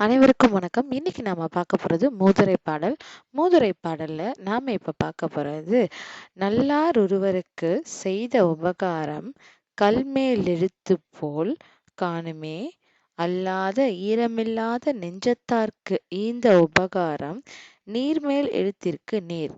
அனைவருக்கும் வணக்கம். இன்னைக்கு நாம பார்க்க போறது மூதுரை பாடல். மூதுரை பாடல்ல நாம இப்ப பார்க்க போறது நல்லார் ஒருவருக்கு செய்த உபகாரம் கல்மேல் எழுத்து போல் காணுமே. அல்லாத ஈரமில்லாத நெஞ்சத்தார்க்கு ஈந்த உபகாரம் நீர்மேல் எழுத்திற்கு நேர்.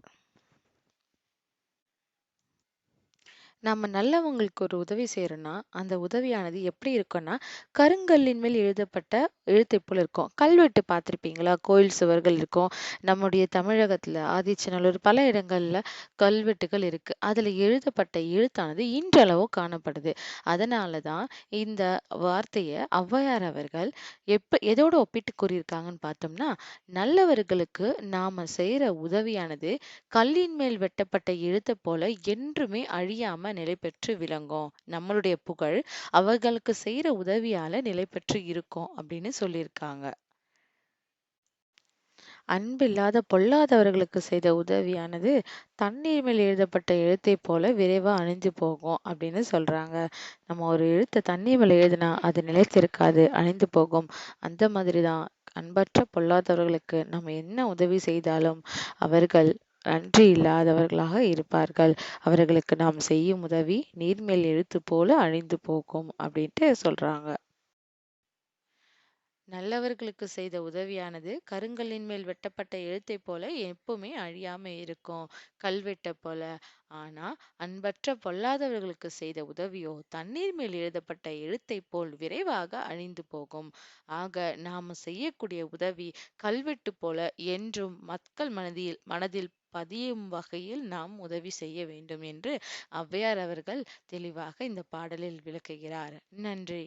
நம்ம நல்லவங்களுக்கு ஒரு உதவி செய்யறோம்னா அந்த உதவியானது எப்படி இருக்கும்னா கருங்கல்லின் மேல் எழுதப்பட்ட எழுத்தை போல இருக்கும் கல்வெட்டு பார்த்திருப்பீங்களா? கோயில் சுவர்கள் இருக்கும். நம்முடைய தமிழகத்துல ஆதிச்சநல்லூர் பல இடங்கள்ல கல்வெட்டுகள் இருக்கு. அதுல எழுதப்பட்ட எழுத்தானது இன்றளவும் காணப்படுது. அதனாலதான் இந்த வார்த்தைய ஔவையார் அவர்கள் எப்ப எதோட ஒப்பிட்டு கூறியிருக்காங்கன்னு பார்த்தோம்னா நல்லவர்களுக்கு நாம செய்யற உதவியானது கல்லின் மேல் வெட்டப்பட்ட எழுத்தை போல என்றுமே அழியாம நிலை பெற்று விளங்கும். நம்மளுடைய புகழ் அவர்களுக்கு செய்யற உதவியால நிலை பெற்று இருக்கும் அப்படின்னு சொல்லியிருக்காங்க. அன்பில்லாத பொல்லாதவர்களுக்கு செய்த உதவியானது தண்ணீர் மேல் எழுதப்பட்ட எழுத்தை போல விரைவா அழிஞ்சு போகும் அப்படின்னு சொல்றாங்க. நம்ம ஒரு எழுத்தை தண்ணீர் மேல எழுதினா அது நிலைத்திருக்காது அழிந்து போகும். அந்த மாதிரிதான். அன்பற்ற பொல்லாதவர்களுக்கு நம்ம என்ன உதவி செய்தாலும் அவர்கள் நன்றி இல்லாதவர்களாக இருப்பார்கள். அவர்களுக்கு நாம் செய்யும் உதவி நீர்மேல் எழுத்து போல அழிந்து போகும் அப்படின்ட்டு சொல்றாங்க. நல்லவர்களுக்கு செய்த உதவியானது கருங்கல்லின் மேல் வெட்டப்பட்ட எழுத்தை போல எப்பவுமே அழியாம இருக்கும். கல்வெட்டை போல. ஆனா அன்பற்ற பொல்லாதவர்களுக்கு செய்த உதவியோ தண்ணீர் மேல் எழுதப்பட்ட எழுத்தை போல் விரைவாக அழிந்து போகும். ஆக நாம செய்யக்கூடிய உதவி கல்வெட்டு போல என்றும் மக்கள் மனதில் மனதில் பதியும் வகையில் நாம் உதவி செய்ய வேண்டும் என்று ஔவையார் அவர்கள் தெளிவாக இந்த பாடலில் விளக்குகிறார். நன்றி.